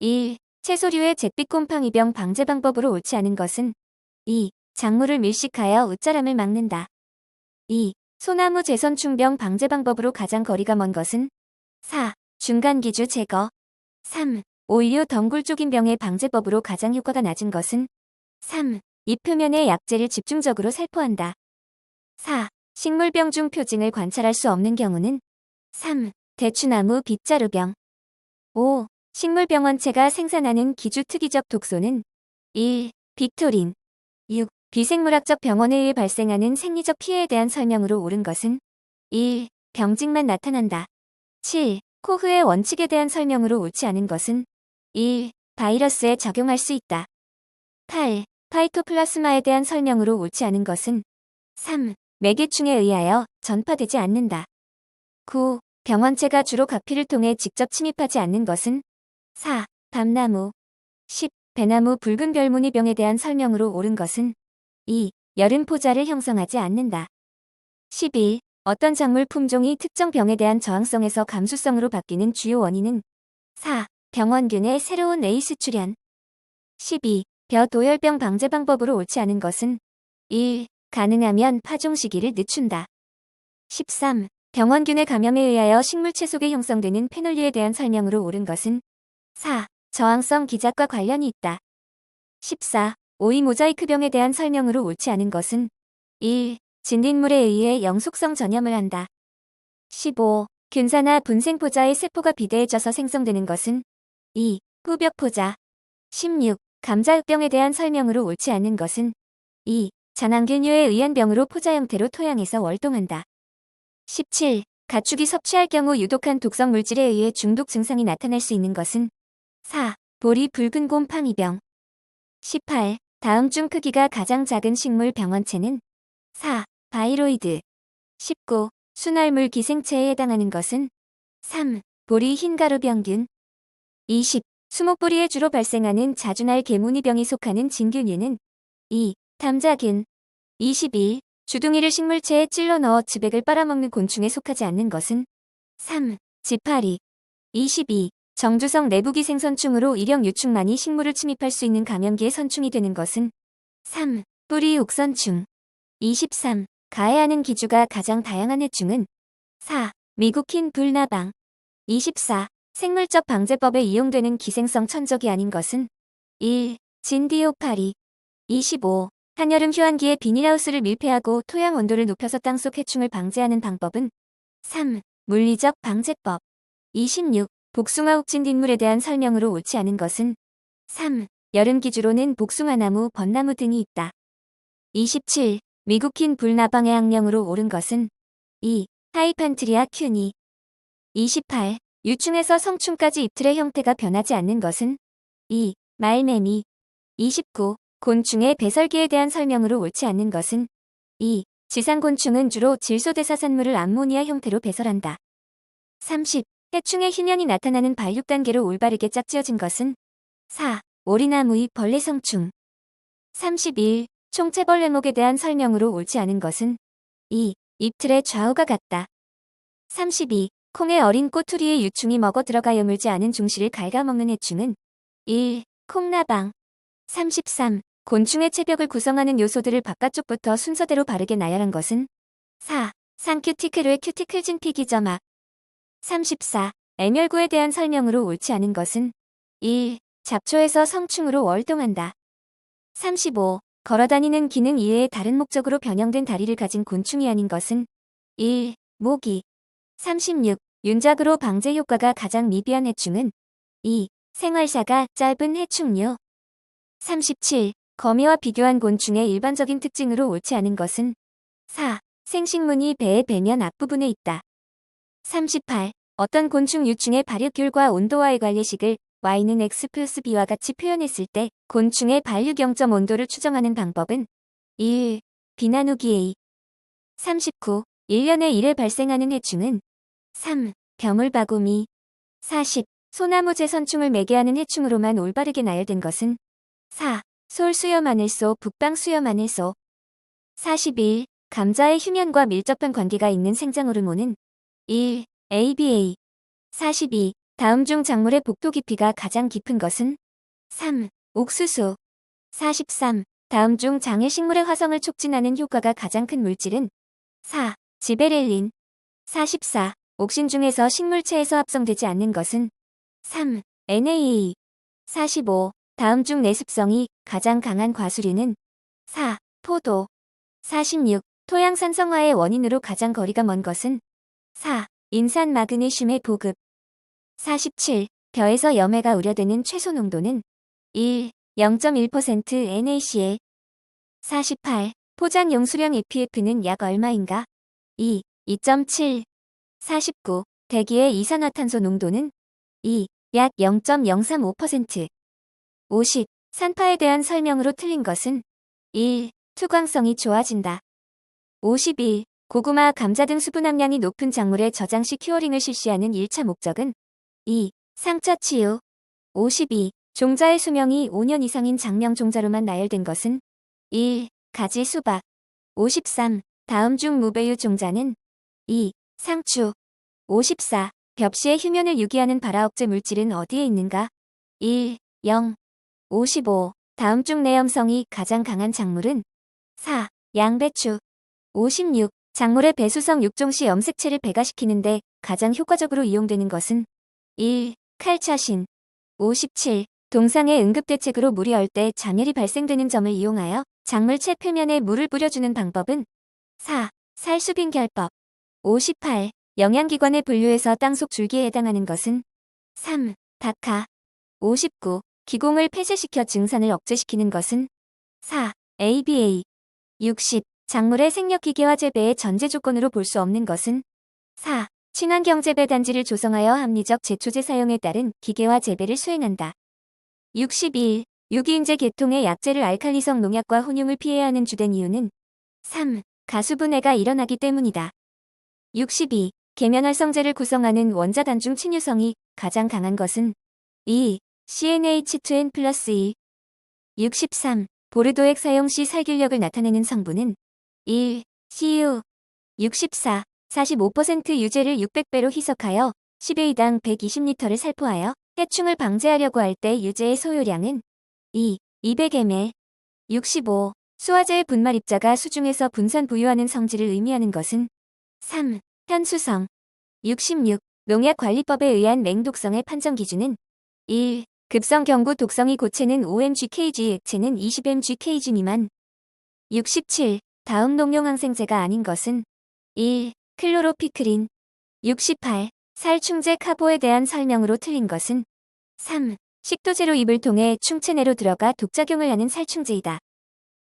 1. 채소류의 잿빛 곰팡이병 방제 방법으로 옳지 않은 것은 2. 작물을 밀식하여 웃자람을 막는다. 2. 소나무 재선충병 방제 방법으로 가장 거리가 먼 것은 4. 중간기주 제거 3. 오일류 덩굴 쪽인병의 방제법으로 가장 효과가 낮은 것은 3. 잎 표면의 약재를 집중적으로 살포한다. 4. 식물병 중 표징을 관찰할 수 없는 경우는 3. 대추나무 빗자루병 5. 식물병원체가 생산하는 기주특이적 독소는 1. 빅토린 6. 비생물학적 병원에 의해 발생하는 생리적 피해에 대한 설명으로 옳은 것은 1. 병증만 나타난다. 7. 코흐의 원칙에 대한 설명으로 옳지 않은 것은 1. 바이러스에 적용할 수 있다. 8. 파이토플라스마에 대한 설명으로 옳지 않은 것은 3. 매개충에 의하여 전파되지 않는다. 9. 병원체가 주로 가피를 통해 직접 침입하지 않는 것은 4. 밤나무 10. 배나무 붉은 별무늬 병에 대한 설명으로 옳은 것은 2. 여름 포자를 형성하지 않는다. 11. 어떤 작물 품종이 특정 병에 대한 저항성에서 감수성으로 바뀌는 주요 원인은 4. 병원균의 새로운 에이스 출현 12. 벼 도열병 방제 방법으로 옳지 않은 것은 1. 가능하면 파종 시기를 늦춘다. 13. 병원균의 감염에 의하여 식물체 속에 형성되는 페놀리에 대한 설명으로 옳은 것은 4. 저항성 기작과 관련이 있다. 14. 오이 모자이크병에 대한 설명으로 옳지 않은 것은 1. 진딧물에 의해 영속성 전염을 한다. 15. 균사나 분생포자의 세포가 비대해져서 생성되는 것은 2. 후벽포자 16. 감자흑병에 대한 설명으로 옳지 않은 것은 2. 잔황균류에 의한 병으로 포자 형태로 토양에서 월동한다. 17. 가축이 섭취할 경우 유독한 독성 물질에 의해 중독 증상이 나타날 수 있는 것은 4. 보리 붉은 곰 팡이병 18. 다음 중 크기가 가장 작은 식물 병원체는 4. 바이로이드 19. 순알물 기생체에 해당하는 것은 3. 보리 흰가루병균 20. 수목보리에 주로 발생하는 자주날 개무늬병이 속하는 진균류는 2. 담자균 21. 주둥이를 식물체에 찔러 넣어 즙액을 빨아먹는 곤충에 속하지 않는 것은 3. 지파리 22. 정주성 내부기 생선충으로 일형 유충만이 식물을 침입할 수 있는 감염기의 선충이 되는 것은 3. 뿌리 옥선충 23. 가해하는 기주가 가장 다양한 해충은 4. 미국 흰 불나방 24. 생물적 방제법에 이용되는 기생성 천적이 아닌 것은 1. 진디오파리 25. 한여름 휴한기에 비닐하우스를 밀폐하고 토양 온도를 높여서 땅속 해충을 방제하는 방법은 3. 물리적 방제법 26. 복숭아 옥진딧물에 대한 설명으로 옳지 않은 것은 3. 여름 기주로는 복숭아나무, 벚나무 등이 있다. 27. 미국 흰 불나방의 학령으로 옳은 것은 2. 하이판트리아 큐니 28. 유충에서 성충까지 잎틀의 형태가 변하지 않는 것은 2. 말매미 29. 곤충의 배설기에 대한 설명으로 옳지 않는 것은 2. 지상곤충은 주로 질소대사산물을 암모니아 형태로 배설한다. 30. 해충의 희년이 나타나는 발육 단계로 올바르게 짝지어진 것은 4. 오리나무의 벌레 성충 31. 총체벌레목에 대한 설명으로 옳지 않은 것은 2. 잎틀의 좌우가 같다. 32. 콩의 어린 꼬투리에 유충이 먹어 들어가 여물지 않은 중시를 갉아먹는 해충은 1. 콩나방 33. 곤충의 체벽을 구성하는 요소들을 바깥쪽부터 순서대로 바르게 나열한 것은 4. 상큐티클의 큐티클 진피기점악 34. 애멸구에 대한 설명으로 옳지 않은 것은 1. 잡초에서 성충으로 월동한다. 35. 걸어다니는 기능 이외에 다른 목적으로 변형된 다리를 가진 곤충이 아닌 것은 1. 모기 36. 윤작으로 방제 효과가 가장 미비한 해충은 2. 생활사가 짧은 해충류 37. 거미와 비교한 곤충의 일반적인 특징으로 옳지 않은 것은 4. 생식문이 배의 배면 앞부분에 있다. 38. 어떤 곤충 유충의 발육률과 온도와의 관례식을 y는 x 플러스 b와 같이 표현했을 때 곤충의 발육 0점 온도를 추정하는 방법은 1. 비나누기 A 39. 1년에 1회 발생하는 해충은 3. 벼물바구미 40. 소나무 재 선충을 매개하는 해충으로만 올바르게 나열된 것은 4. 솔수염하늘소 북방수염하늘소 41. 감자의 휴면과 밀접한 관계가 있는 생장호르몬은 1. ABA 42. 다음 중 작물의 복도 깊이가 가장 깊은 것은 3. 옥수수 43. 다음 중 장의 식물의 화성을 촉진하는 효과가 가장 큰 물질은 4. 지베렐린 44. 옥신 중에서 식물체에서 합성되지 않는 것은 3. NAA 45. 다음 중 내습성이 가장 강한 과수류는 4. 포도 46. 토양 산성화의 원인으로 가장 거리가 먼 것은 4. 인산 마그네슘의 보급 47. 벼에서 염해가 우려되는 최소 농도는 1. 0.1% NaCl 48. 포장 용수량 EPF는 약 얼마인가? 2. 2.7 49. 대기의 이산화탄소 농도는 2. 약 0.035% 50. 산파에 대한 설명으로 틀린 것은 1. 투광성이 좋아진다. 51. 고구마, 감자 등 수분 함량이 높은 작물의 저장식 큐어링을 실시하는 1차 목적은 2. 상처 치유 52. 종자의 수명이 5년 이상인 장명 종자로만 나열된 것은 1. 가지 수박 53. 다음 중 무배유 종자는 2. 상추 54. 벽시의 휴면을 유기하는 발화억제 물질은 어디에 있는가? 1. 0. 55. 다음 중 내염성이 가장 강한 작물은 4. 양배추 56. 작물의 배수성 육종 시 염색체를 배가시키는데 가장 효과적으로 이용되는 것은 1. 칼차신 57. 동상의 응급대책으로 물이 얼 때 잔열이 발생되는 점을 이용하여 작물체 표면에 물을 뿌려주는 방법은 4. 살수빈 결법 58. 영양기관의 분류에서 땅속 줄기에 해당하는 것은 3. 다카 59. 기공을 폐쇄시켜 증산을 억제시키는 것은 4. ABA 60. 작물의 생력기계화 재배의 전제 조건으로 볼 수 없는 것은 4. 친환경 재배 단지를 조성하여 합리적 제초제 사용에 따른 기계화 재배를 수행한다. 61. 유기인재 계통의 약재를 알칼리성 농약과 혼용을 피해야 하는 주된 이유는 3. 가수분해가 일어나기 때문이다. 62. 계면활성제를 구성하는 원자 단중 친유성이 가장 강한 것은 2. CNH2N 플러스 1. 63. 보르도액 사용 시 살균력을 나타내는 성분은 1. CU. 64. 45% 유제를 600배로 희석하여 10A당 120리터를 살포하여 해충을 방제하려고 할 때 유제의 소요량은 2. 200ml. 65. 수화제의 분말 입자가 수중에서 분산 부유하는 성질을 의미하는 것은 3. 현수성 66. 농약관리법에 의한 맹독성의 판정 기준은 1. 급성 경구 독성이 고체는 5mgkg 액체는 20mgkg 미만 67. 다음 농용항생제가 아닌 것은 1. 클로로피크린 68. 살충제 카보에 대한 설명으로 틀린 것은 3. 식도제로 입을 통해 충체 내로 들어가 독작용을 하는 살충제이다.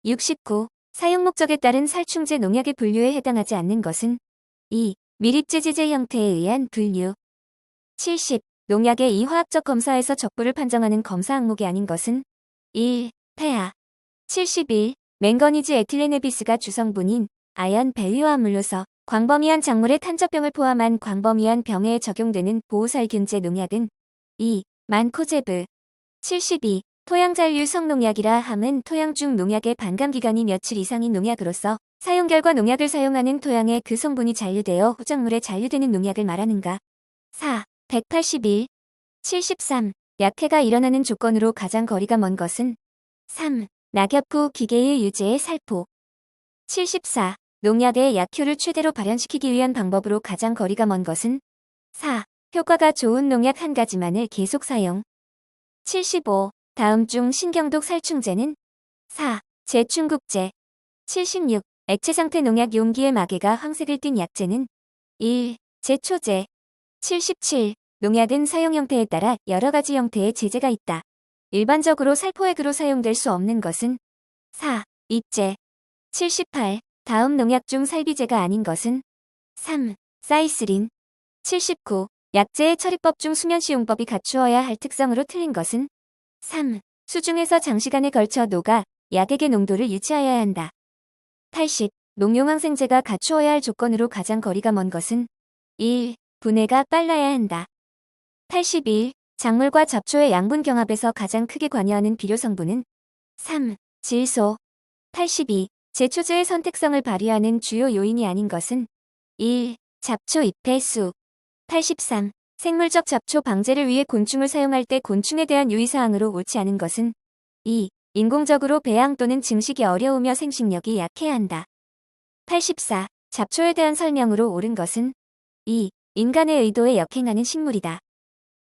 69. 사용 목적에 따른 살충제 농약의 분류에 해당하지 않는 것은 2. 미립제지제 형태에 의한 분류 70. 농약의 이화학적 검사에서 적부를 판정하는 검사 항목이 아닌 것은 1. 폐하 71. 맹거니즈 에틸레네비스가 주성분인 아연 배위화합물로서 광범위한 작물의 탄저병을 포함한 광범위한 병해에 적용되는 보호살균제 농약은 2. 만코제브 72. 토양잔류 성농약이라 함은 토양 중 농약의 반감기간이 며칠 이상인 농약으로서 사용 결과 농약을 사용하는 토양에 그 성분이 잔류되어 후작물에 잔류되는 농약을 말하는가. 4. 181. 73. 약해가 일어나는 조건으로 가장 거리가 먼 것은 3. 낙엽 후 기계의 유제의 살포 74. 농약의 약효를 최대로 발현시키기 위한 방법으로 가장 거리가 먼 것은 4. 효과가 좋은 농약 한 가지만을 계속 사용 75. 다음 중 신경독 살충제는 4. 제충국제 76. 액체 상태 농약 용기의 마개가 황색을 띤 약제는 1. 제초제 77. 농약은 사용 형태에 따라 여러 가지 형태의 제제가 있다. 일반적으로 살포액으로 사용될 수 없는 것은 4. 입제 78. 다음 농약 중 살비제가 아닌 것은 3. 사이스린 79. 약제의 처리법 중 수면시용법이 갖추어야 할 특성으로 틀린 것은 3. 수중에서 장시간에 걸쳐 녹아 약액의 농도를 유지하여야 한다. 80. 농용항생제가 갖추어야 할 조건으로 가장 거리가 먼 것은 1. 분해가 빨라야 한다. 81. 작물과 잡초의 양분 경합에서 가장 크게 관여하는 비료 성분은 3. 질소 82. 제초제의 선택성을 발휘하는 주요 요인이 아닌 것은 1. 잡초 잎의 수 83. 생물적 잡초 방제를 위해 곤충을 사용할 때 곤충에 대한 유의사항으로 옳지 않은 것은 2. 인공적으로 배양 또는 증식이 어려우며 생식력이 약해야 한다. 84. 잡초에 대한 설명으로 옳은 것은 2. 인간의 의도에 역행하는 식물이다.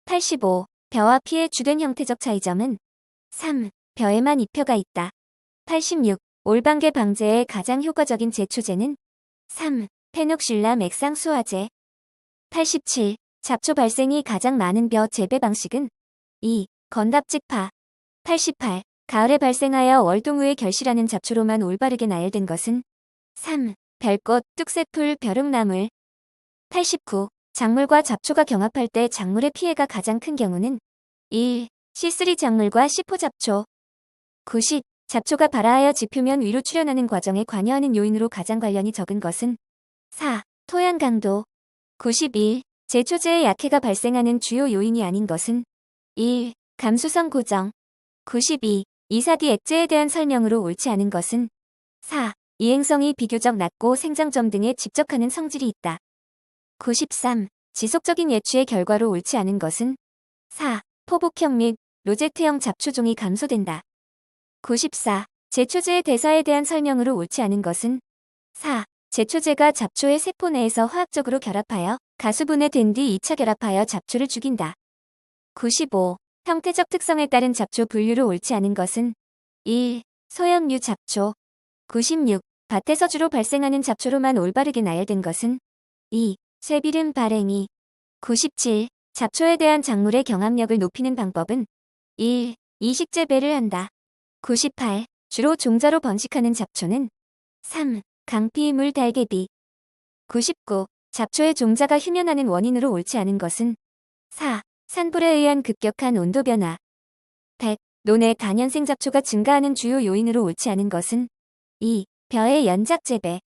85. 벼와 피의 주된 형태적 차이점은 3. 벼에만 잎혀가 있다. 86. 올방개 방제의 가장 효과적인 제초제는 3. 페녹실람 액상 수화제 87. 잡초 발생이 가장 많은 벼 재배 방식은 2. 건답직파 88. 가을에 발생하여 월동 후에 결실하는 잡초로만 올바르게 나열된 것은 3. 별꽃, 뚝새풀, 벼룩나물 89. 작물과 잡초가 경합할 때 작물의 피해가 가장 큰 경우는 1. C3 작물과 C4 잡초 90. 잡초가 발화하여 지표면 위로 출현하는 과정에 관여하는 요인으로 가장 관련이 적은 것은 4. 토양 강도 91. 제초제의 약해가 발생하는 주요 요인이 아닌 것은 1. 감수성 고정 92. 이사디 액제에 대한 설명으로 옳지 않은 것은 4. 이행성이 비교적 낮고 생장점 등에 집적하는 성질이 있다. 93. 지속적인 예추의 결과로 옳지 않은 것은 4. 포복형 및 로제트형 잡초종이 감소된다. 94. 제초제의 대사에 대한 설명으로 옳지 않은 것은 4. 제초제가 잡초의 세포 내에서 화학적으로 결합하여 가수분해 된 뒤 2차 결합하여 잡초를 죽인다. 95. 형태적 특성에 따른 잡초 분류로 옳지 않은 것은 1. 소형류 잡초 96. 밭에서 주로 발생하는 잡초로만 올바르게 나열된 것은 2. 쇠비름 발행이 97. 잡초에 대한 작물의 경합력을 높이는 방법은 1. 이식 재배를 한다. 98. 주로 종자로 번식하는 잡초는 3. 강피물 달개비 99. 잡초의 종자가 흉연하는 원인으로 옳지 않은 것은 4. 산불에 의한 급격한 온도 변화 100. 논의 간연생 잡초가 증가하는 주요 요인으로 옳지 않은 것은 2. 벼의 연작 재배